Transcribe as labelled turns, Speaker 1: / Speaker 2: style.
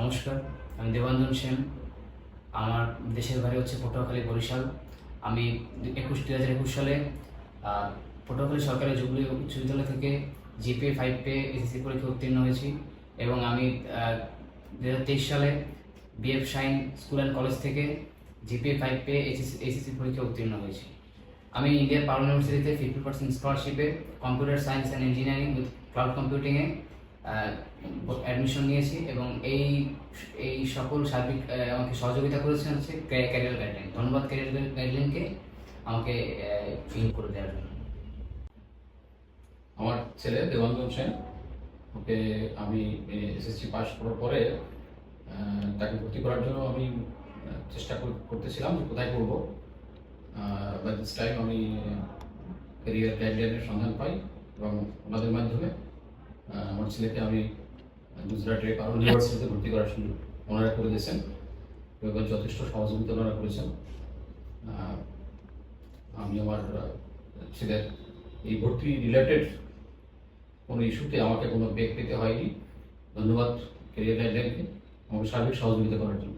Speaker 1: নমস্কার, আমি দেবাঞ্জন সেন। আমার দেশের বাড়ি হচ্ছে পটুয়াখালী বরিশাল। আমি একুশ, দুই হাজার একুশ সালে পটুয়াখালী সরকারি জুবলি উচ্চ বিদ্যালয় থেকে জিপে ফাইভ পে এসএসসি পরীক্ষা উত্তীর্ণ হয়েছি এবং আমি দু হাজার তেইশ সালে BF Shaheen school and college থেকে জিপে ফাইভ পে এসএসসি পরীক্ষা উত্তীর্ণ হয়েছি। আমি ইন্ডিয়ান পাওয়ার ইউনিভার্সিটিতে fifty percent স্কলারশিপে computer science and engineering with cloud কম্পিউটিংয়ে admission নিয়েছি এবং এই এই সকল সার্বিক আমাকে সহযোগিতা করেছেন হচ্ছে ক্যারিয়ার গাইডলাইন ধন্যবাদ ক্যারিয়ার গাইডলাইনকে আমাকে ফিল করে দেওয়ার জন্য।
Speaker 2: আমার ছেলে দেবাঞ্জন সেন, ওকে আমি এসএসসি পাস করার পরে তাকে ভর্তি করার জন্য আমি চেষ্টা করতেছিলাম কোথায় করব। বাই দিস টাইম আমি ক্যারিয়ার গাইডলাইনের সন্ধান পাই এবং ওনাদের মাধ্যমে আমার ছেলেকে আমি গুজরাটের কারণ ইউনিভার্সিটিতে ভর্তি করার সুযোগ ওনারা করে দিয়েছেন। এবং যথেষ্ট সহযোগিতা ওনারা করেছেন। আমি আমার ছেলের এই ভর্তি রিলেটেড কোনো ইস্যুতে আমাকে কোনো বেগ পেতে হয়নি। ধন্যবাদ ক্যারিয়ার গাইডলাইনকে আমাকে সার্বিক সহযোগিতা করার জন্য।